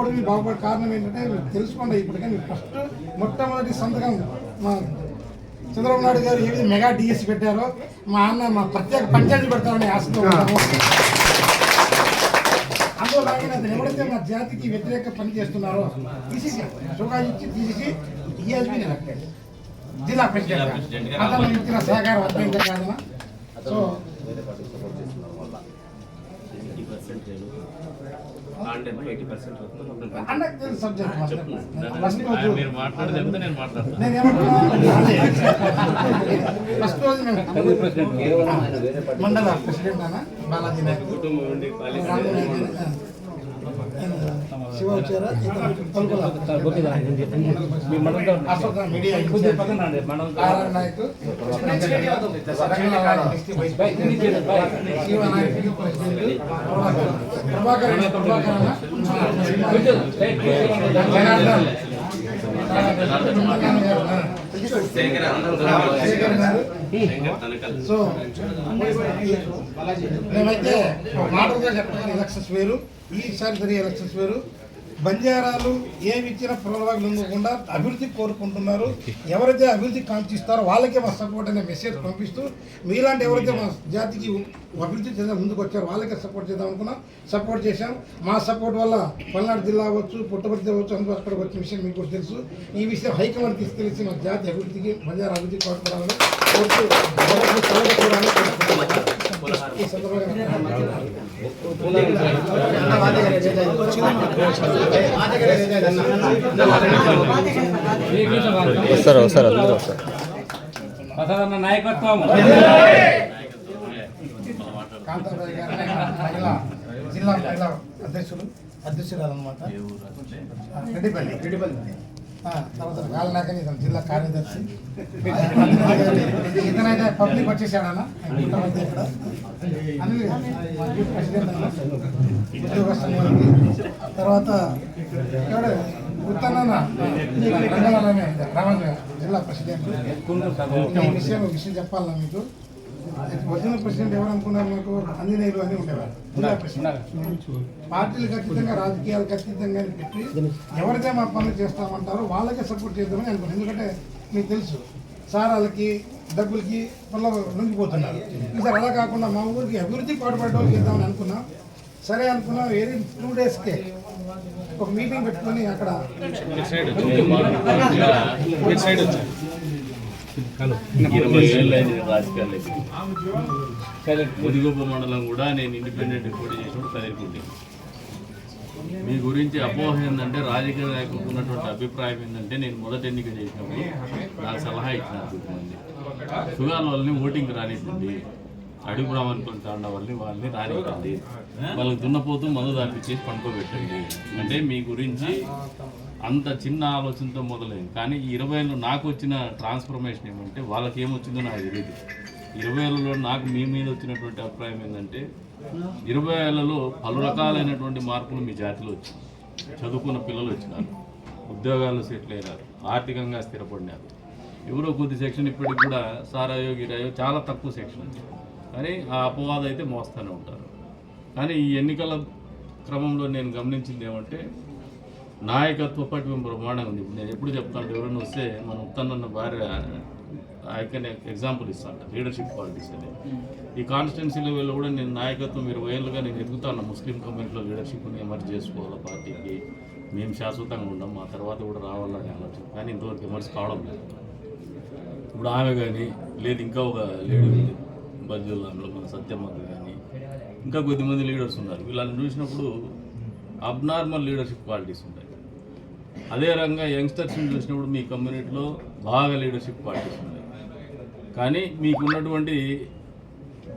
బాగుపడింది బాగుపడే కారణం ఏంటంటే మీరు తెలుసుకోండి ఇప్పటికే మీరు ఫస్ట్ మొట్టమొదటి సంతకం. మా చంద్రబాబు నాయుడు గారు ఏ విధంగా మెగా డిఎస్సి పెట్టారో మా అన్న మా ప్రత్యేక పంచాయతీ పెడతామని ఆశతో ఉన్నాము. అందులో భాగంగా అతను ఎవరైతే మా జాతికి వ్యతిరేక పని చేస్తున్నారో తీసేసి సుగా ఇచ్చి తీసేసి ఈఎస్బీ ఎలక్టెడ్ జిల్లా ప్రెసిడెంట్ అతను ఇచ్చిన సహకారం అర్థమైంది కాదమ్మా సో అంటే ఎయిటీ పర్సెంట్ మీరు నేను మాట్లాడతాను నేను ఏమంటున్నా? ఫస్ట్ రోజు మేము మండల ప్రెసిడెంట్ బాలాజీ నాయక్ కుటుంబం నుండి శివ వచ్చారా శివ సో మేమైతే మాటలుగా ఎలక్షన్స్ వేరు ఈసారి జరిగే ఎలక్షన్స్ వేరు. బంజారాలు ఏమి ఇచ్చినా పునర్వాగులు ఉండకుండా అభివృద్ధి కోరుకుంటున్నారు. ఎవరైతే అభివృద్ధి కాంక్షిస్తారో వాళ్ళకే మా సపోర్ట్ అనే మెసేజ్ పంపిస్తూ మీలాంటి ఎవరైతే మా జాతికి అభివృద్ధి చెందే ముందుకు వచ్చారు వాళ్ళకే సపోర్ట్ చేద్దాం అనుకున్నాం. సపోర్ట్ చేశాం. మా సపోర్ట్ వల్ల పల్నాడు జిల్లా అవ్వచ్చు పుట్టపర్తి అవ్వచ్చు అందుబాటులో వచ్చిన విషయం మీకు తెలుసు. ఈ విషయం హైకమాండ్ తీసుకెళ్ళి మా జాతి అభివృద్ధికి బంజారా అభివృద్ధి కోరుకోవాలని కోరుతూ వస్తారు వస్తారు అందరూ వస్తారు? ప్రసాదన్న నాయకత్వం. కాంతారావు గారు మహిళా జిల్లా మహిళా అధ్యక్షులు అధ్యక్షురాలు అనమాట రెడ్డిపల్లి. రెడ్డిపల్లి. తర్వాత ఇతను జిల్లా కార్యదర్శి. ఇతనైతే పబ్లిక్ వచ్చేసాడన్న. పుట్టపర్తి ఇక్కడ. అనిల్ ప్రెసిడెంట్ అన్న. తర్వాత ఇక్కడ ఉత్తన్న జిల్లా ప్రెసిడెంట్. ఈ విషయం విషయం చెప్పాలన్నా మీకు. ఒరిజినల్ ప్రెసిడెంట్ ఎవరు అనుకున్నారు మీకు? ఆంజనేయులు అని ఉండేవారు. అతీతంగా రాజకీయాలకు అతీతంగా అని పెట్టి ఎవరైతే మా పనులు చేస్తామంటారో వాళ్ళకే సపోర్ట్ చేద్దామని అనుకున్నాను ఎందుకంటే మీకు తెలుసు సార్ వాళ్ళకి డబ్బులకి వల్ల లొంగిపోతున్నారు ఈసారి అలా కాకుండా మా ఊరికి అభివృద్ధి పాటుపడే వాళ్ళు చేద్దామని అనుకున్నాం. సరే అనుకున్నాం. వెరీ టూ డేస్కే ఒక మీటింగ్ పెట్టుకొని అక్కడ ఇరవై మండలం కూడా నేను ఇండిపెండెంట్ పోటీ చేసినప్పుడు కదిలికుంటే మీ గురించి అపోహ ఏంటంటే రాజకీయ నాయకులకు ఉన్నటువంటి అభిప్రాయం ఏంటంటే నేను మొదటి ఎన్నిక చేసినప్పుడు నాకు సలహా ఇచ్చినారు కొంతమంది సుగాల వాళ్ళని ఓటింగ్ రానిస్తుంది అడుగు బ్రాహ్మణులు తాండ వాళ్ళని వాళ్ళని రానివ్వండి. వాళ్ళకి దున్నపోతూ మందు దాపించేసి పండుకోబెట్టండి. అంటే మీ గురించి అంత చిన్న ఆలోచనతో మొదలైంది. కానీ ఇరవై ఏళ్ళు నాకు వచ్చిన ట్రాన్స్ఫర్మేషన్ ఏమంటే వాళ్ళకి ఏమొచ్చిందో నాకు తెలియదు ఇరవై ఏళ్ళలో నాకు మీ మీద వచ్చినటువంటి అభిప్రాయం ఏంటంటే ఇరవై ఏళ్ళలో పలు రకాలైనటువంటి మార్పులు మీ జాతిలో వచ్చినాయి. చదువుకున్న పిల్లలు వచ్చినారు. ఉద్యోగాలు సెటిల్ అయినారు. ఆర్థికంగా స్థిరపడినారు. ఎవరో కొద్ది సెక్షన్ ఇప్పటికి కూడా సారాయో గిరాయో చాలా తక్కువ సెక్షన్ ఉంది. కానీ ఆ అపవాదం అయితే మోస్తూనే ఉంటారు. కానీ ఈ ఎన్నికల క్రమంలో నేను గమనించింది ఏమంటే నాయకత్వ పట్టు బ్రహ్మాండంగా ఉంది. నేను ఎప్పుడు చెప్తాను ఎవరైనా వస్తే మన ఉత్తన్న భార్య ఐ ఎగ్జాంపుల్ ఇస్తాను లీడర్షిప్ క్వాలిటీస్ అని. ఈ కాన్స్టిట్యున్సీ లెవెల్లో కూడా నేను నాయకత్వం ఇరవై ఏళ్ళుగా నేను ఎదుగుతాను. ముస్లిం కమ్యూనిటీలో లీడర్షిప్ని ఎమర్జ్ చేసుకోవాలి పార్టీకి? మేము శాశ్వతంగా ఉండం మా తర్వాత కూడా రావాలని ఆలోచన. కానీ ఇంతవరకు ఎమర్జ్ కావడం లేదు. ఇప్పుడు ఆమె కానీ లేదు ఇంకా ఒక లేడీ ఉంది. బజ్జుల్లాంలో మన సత్యమ్మకి కానీ. ఇంకా కొద్దిమంది లీడర్స్ ఉన్నారు. వీళ్ళని చూసినప్పుడు అబ్నార్మల్ లీడర్షిప్ క్వాలిటీస్ ఉంటాయి. అదే రకంగా యంగ్స్టర్స్ని చూసినప్పుడు మీ కమ్యూనిటీలో బాగా లీడర్షిప్ క్వాలిటీస్ ఉన్నాయి కానీ మీకున్నటువంటి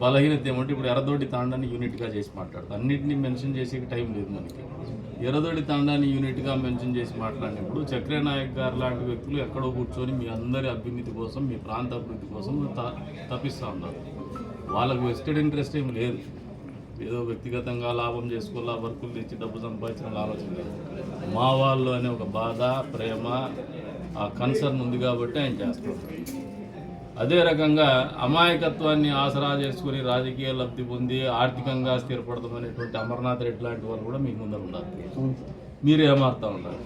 బలహీనత ఏమంటే ఇప్పుడు ఎర్రదోడి తాండాన్ని యూనిట్గా చేసి మాట్లాడతారు. అన్నింటినీ మెన్షన్ చేసే టైం లేదు మనకి. ఎర్రదోడి తాండాన్ని యూనిట్గా మెన్షన్ చేసి మాట్లాడినప్పుడు చక్ర నాయక్ గారు లాంటి వ్యక్తులు ఎక్కడో కూర్చొని మీ అందరి అభ్యున్నతి కోసం మీ ప్రాంత అభివృద్ధి కోసం త- తప్పిస్తూ ఉన్నారు. వాళ్ళకు వెస్టెడ్ ఇంట్రెస్ట్ ఏం లేదు. ఏదో వ్యక్తిగతంగా లాభం చేసుకోవాలా వర్కులు తెచ్చి డబ్బు సంపాదించిన ఆలోచన లేదు. మా వాళ్ళు అనే ఒక బాధ ప్రేమ ఆ కన్సర్న్ ఉంది కాబట్టి ఆయన చేస్తున్నారు. అదే రకంగా అమాయకత్వాన్ని ఆసరా చేసుకుని రాజకీయ లబ్ధి పొంది ఆర్థికంగా స్థిరపడతామనేటువంటి అమర్నాథ్ రెడ్డి లాంటి వాళ్ళు కూడా మీకు ముందర ఉన్నారు. మీరు ఏమారుతా ఉన్నారు?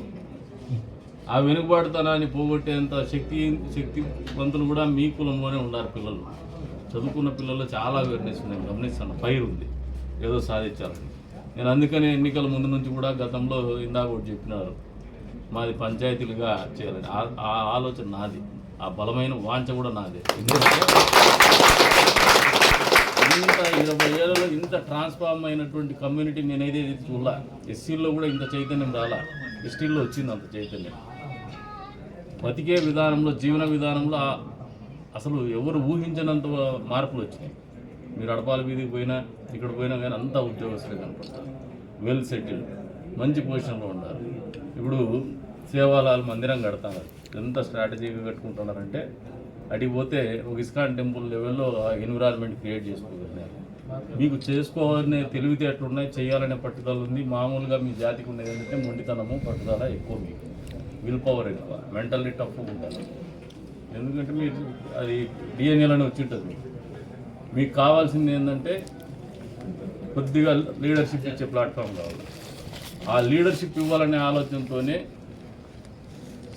ఆ వెనుకబాటుతనాన్ని పోగొట్టేంత శక్తి శక్తివంతులు కూడా మీ కులంలోనే ఉన్నారు పిల్లలు. చదువుకున్న పిల్లల్లో చాలా అవేర్నెస్ నేను గమనిస్తాను. పైరు ఉంది. ఏదో సాధించాలని. నేను అందుకని ఎన్నికల ముందు నుంచి కూడా గతంలో ఇందాక ఒకటి చెప్పినారు. మాది పంచాయతీలుగా చేయాలని. ఆ- ఆలోచన నాది. ఆ బలమైన వాంఛ కూడా నాదే. ఎందుకంటే ఇంత ఇరవై ఏళ్ళలో ఇంత ట్రాన్స్ఫార్మ్ అయినటువంటి కమ్యూనిటీ నేనైతే చూడాల. ఎస్సీల్లో కూడా ఇంత చైతన్యం రాలా. ఎస్టీల్లో వచ్చింది అంత చైతన్యం. బతికే విధానంలో జీవన విధానంలో అసలు ఎవరు ఊహించనంత మార్పులు వచ్చినాయి. మీరు అడపాల వీధికి పోయినా ఇక్కడ పోయినా కానీ అంతా ఉద్యోగస్తులే కనపడతారు. వెల్ సెటిల్డ్ మంచి పొజిషన్లో ఉన్నారు. ఇప్పుడు సేవాలాల్ మందిరం కడతారు. ఎంత స్ట్రాటజీగా కట్టుకుంటున్నారంటే అటు పోతే ఒక ఇస్కాన్ టెంపుల్ లెవెల్లో ఎన్విరాన్మెంట్ క్రియేట్ చేసుకోగలిగారు. మీకు చేసుకోవాలనే తెలివితేటలు ఉన్నాయి చేయాలనే పట్టుదల ఉంది. మామూలుగా మీ జాతికి ఉండేది ఏంటంటే మొండితనము పట్టుదల ఎక్కువ మీకు. విల్ పవర్ ఎక్కువ మెంటల్లీ టఫ్ ఉండాలి. ఎందుకంటే మీరు అది డిఎన్ఏలోనే వచ్చి ఉంటుంది. మీకు మీకు కావాల్సింది ఏంటంటే కొద్దిగా లీడర్షిప్ ఇచ్చే ప్లాట్ఫామ్ కావాలి. ఆ లీడర్షిప్ ఇవ్వాలనే ఆలోచనతోనే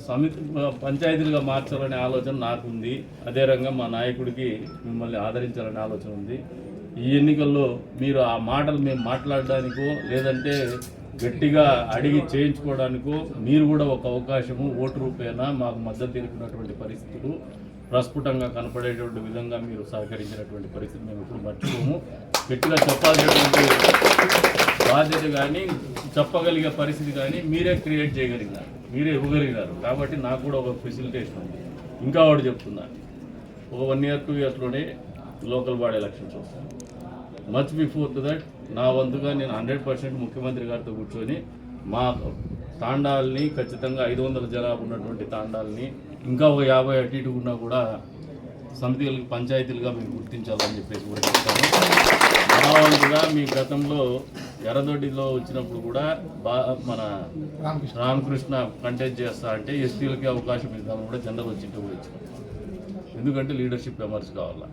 సమితి పంచాయతీలుగా మార్చాలనే ఆలోచన నాకుంది. అదే రంగం మా నాయకుడికి మిమ్మల్ని ఆదరించాలనే ఆలోచన ఉంది. ఈ ఎన్నికల్లో మీరు ఆ మాటలు మేము మాట్లాడడానికో లేదంటే గట్టిగా అడిగి చేయించుకోవడానికో మీరు కూడా ఒక అవకాశము ఓటు రూపేణ మాకు మద్దతు తెలిపినటువంటి పరిస్థితులు ప్రస్ఫుటంగా కనపడేటువంటి విధంగా మీరు సహకరించినటువంటి పరిస్థితి మేము ఇప్పుడు మర్చిపోము. గట్టిగా చెప్పాల్సినటువంటి బాధ్యత కానీ చెప్పగలిగే పరిస్థితి కానీ మీరే క్రియేట్ చేయగలిగినారు మీరే ఇవ్వగలిగినారు. కాబట్టి నాకు కూడా ఒక ఫెసిలిటేషన్ ఉంది. ఇంకా వాడు చెప్తున్నా. ఒక వన్ ఇయర్ టూ ఇయర్స్లోనే లోకల్ బాడీ ఎలక్షన్స్ వస్తాయి. మచ్ బిఫోర్ టు దట్ నా వంతుగా నేను హండ్రెడ్ పర్సెంట్ ముఖ్యమంత్రి గారితో కూర్చొని మా తాండాల్ని ఖచ్చితంగా ఐదు వందల జనాభా ఉన్నటువంటి తాండాల్ని ఇంకా ఒక యాభై అటు ఇటు ఉన్నా కూడా సమితిలకు పంచాయతీలుగా మేము గుర్తించాలని చెప్పేసి కూడా చెప్తాను నా వంతుగా మీ గతంలో ఎర్రదొడ్డిలో వచ్చినప్పుడు కూడా బా మన రామకృష్ణ కంటెంట్ కంటెస్ట్ చేస్తా అంటే ఎస్టీలకి అవకాశం ఇద్దామని కూడా జనరల్ వచ్చింటే కూడా ఎందుకంటే లీడర్షిప్ ఎమర్స్ కావాలా?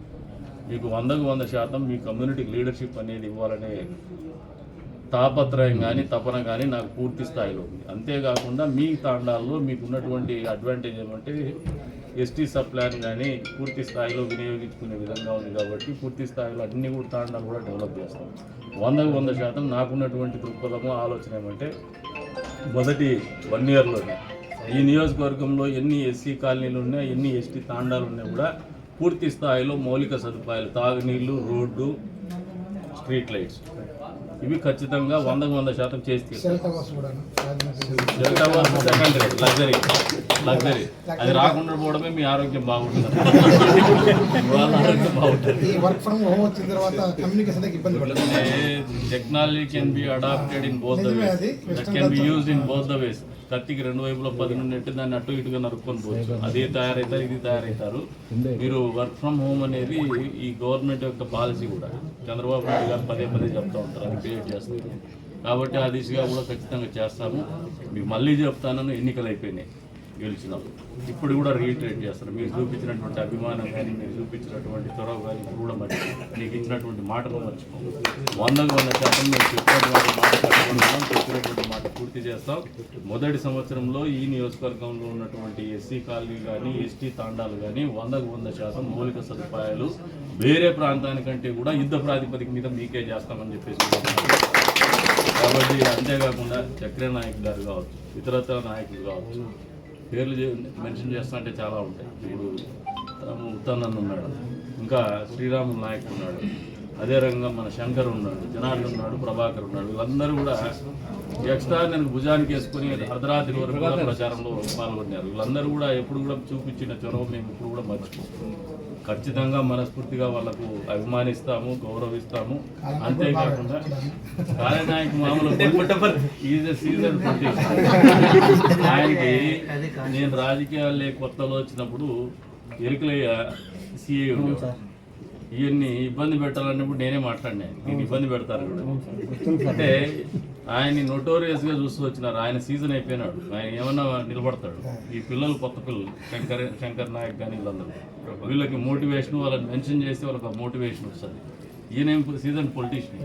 మీకు వందకు వంద శాతం మీ కమ్యూనిటీకి లీడర్షిప్ అనేది ఇవ్వాలనే తాపత్రయం కానీ తపన కానీ నాకు పూర్తి స్థాయిలో ఉంది. అంతేకాకుండా మీ తాండాల్లో మీకు ఉన్నటువంటి అడ్వాంటేజ్ ఏమంటే ఎస్టీ సబ్ ప్లాన్ కానీ పూర్తి స్థాయిలో వినియోగించుకునే విధంగా ఉంది కాబట్టి పూర్తి స్థాయిలో అన్ని కూడా తాండాలు కూడా డెవలప్ చేస్తాం. వందకు వంద శాతం నాకున్నటువంటి దృక్పథము ఆలోచన ఏమంటే మొదటి వన్ ఇయర్లోనే ఈ నియోజకవర్గంలో ఎన్ని ఎస్సీ కాలనీలు ఉన్నాయి ఎన్ని ఎస్టీ తాండాలు ఉన్నాయి కూడా పూర్తి స్థాయిలో మౌలిక సదుపాయాలు తాగునీళ్ళు రోడ్డు స్ట్రీట్ లైట్స్. ఇవి ఖచ్చితంగా వందకు వంద శాతం చేసి తీరుతాం. సెల్ టవర్స్ కూడా Rajahmundry delta work secondary luxury luxury అది రాకుండా పోవడమే మీ ఆరోగ్యం బాగుంటుంది. వాళ్ళ ఆరోగ్యం బాగుంటుంది. Technology can be adapted in both the ways. That can be use in both the ways కత్తికి రెండు వైపులో పది నుండి దాన్ని అటు ఇటుగా నరుక్కొని పోవచ్చు. అది తయారవుతారు ఇది తయారవుతారు మీరు వర్క్ ఫ్రమ్ హోమ్ అనేది ఈ గవర్నమెంట్ యొక్క పాలసీ కూడా. చంద్రబాబు నాయుడు గారు పదే పదే చెప్తా ఉంటారు అది క్రియేట్ చేస్తారు. కాబట్టి ఆ దిశగా కూడా ఖచ్చితంగా చేస్తాము. మీకు మళ్ళీ చెప్తానని ఎన్నికలు అయిపోయినాయి గెలిచినాం ఇప్పుడు కూడా రీట్రేట్ చేస్తారు. మీరు చూపించినటువంటి అభిమానం కానీ మీరు చూపించినటువంటి చొరవ కానీ ఇప్పుడు కూడా మర్చి మీకు ఇచ్చినటువంటి మాటలు మర్చిపో. వందకు వంద శాతం మీరు చెప్పినటువంటి మాట కట్టుకుంటున్నాం చెప్పినటువంటి మాట పూర్తి చేస్తాం. మొదటి సంవత్సరంలో ఈ నియోజకవర్గంలో ఉన్నటువంటి ఎస్సీ కాలనీ కానీ ఎస్టీ తాండాలు కానీ వందకు వంద శాతం మౌలిక సదుపాయాలు వేరే ప్రాంతానికంటే కూడా యుద్ధ ప్రాతిపదిక మీద మీకే చేస్తామని చెప్పేసి కాబట్టి అంతేకాకుండా చక్ర నాయక్ గారు కావచ్చు ఇతరత్ర నాయకులు కావచ్చు పేర్లు మెన్షన్ చేస్తా అంటే చాలా ఉంటాయి. ఇప్పుడు ఉత్తన్నన్ ఉన్నాడు ఇంకా శ్రీరాములు నాయక్ ఉన్నాడు. అదే రంగం మన శంకర్ ఉన్నాడు జనార్దన్ ఉన్నాడు ప్రభాకర్ ఉన్నాడు. వీళ్ళందరూ కూడా ఎక్స్ట్రా నేను భుజానికి వేసుకుని అర్ధరాత్రి వరకు కూడా ప్రచారంలో పాల్గొన్నారు. వీళ్ళందరూ కూడా ఎప్పుడు కూడా చూపించిన చొరవ మేము ఇప్పుడు కూడా మర్చిపోం ఖచ్చితంగా మనస్ఫూర్తిగా వాళ్ళకు అభిమానిస్తాము గౌరవిస్తాము. అంతేకాకుండా కార్యనాయక మామూలు ఈజ్ సీజన్ ఆయనకి నేను రాజకీయాల్లో కొత్తలో వచ్చినప్పుడు ఎరుకలయ్య సిఏ ఇవన్నీ ఇబ్బంది పెట్టాలన్నప్పుడు నేనే మాట్లాడినా. నేను ఇబ్బంది పెడతారు కూడా. అంటే ఆయన్ని నోటోరియస్గా చూస్తూ వచ్చినారు. ఆయన సీజన్ అయిపోయినాడు. ఆయన ఏమన్నా నిలబడతాడు. ఈ పిల్లలు కొత్త పిల్లలు శంకర్ శంకర్ నాయక్ కానీ వీళ్ళందరూ. వీళ్ళకి మోటివేషన్ వాళ్ళని మెన్షన్ చేస్తే వాళ్ళకి మోటివేషన్ వస్తుంది. ఈయన సీజన్ పొలిటీషియన్